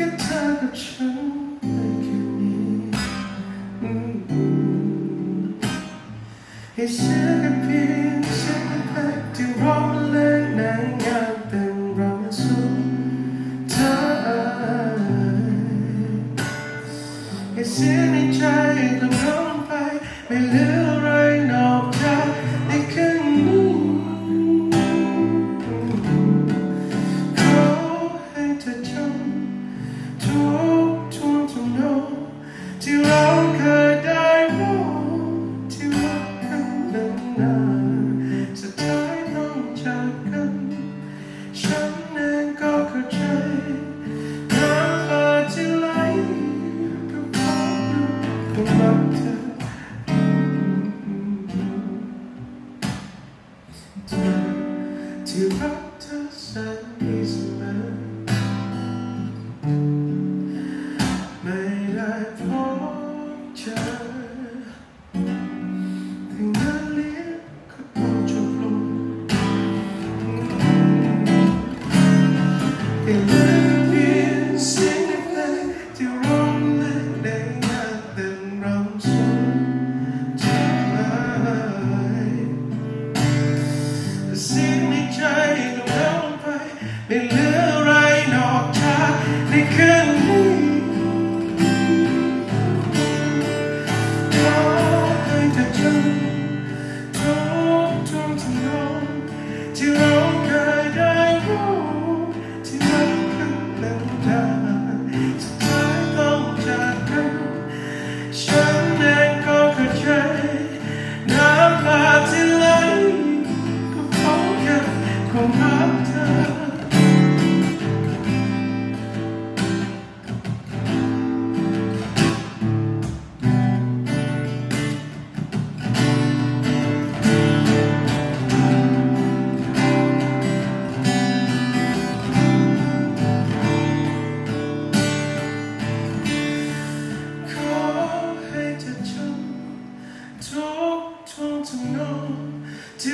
ค่เธอกับฉันได้แค่นี้ให้เชื่อกันเพียงเสียงเพลงที่ร้องเล่นในงานแต่งเราสุดเธอให้เสียในใจกำลังไปไม่เลือ ทุกทุกทุกโน้ที่เราเคยได้รู้ที่รักกันนานๆสุดท้ายต้องจากกัน ฉันเองก็เข้าใจน้ำตาที่ไหลก็เพราะอยู่กับรักเธอเธอ ที่รักเธอแสน น ทุกท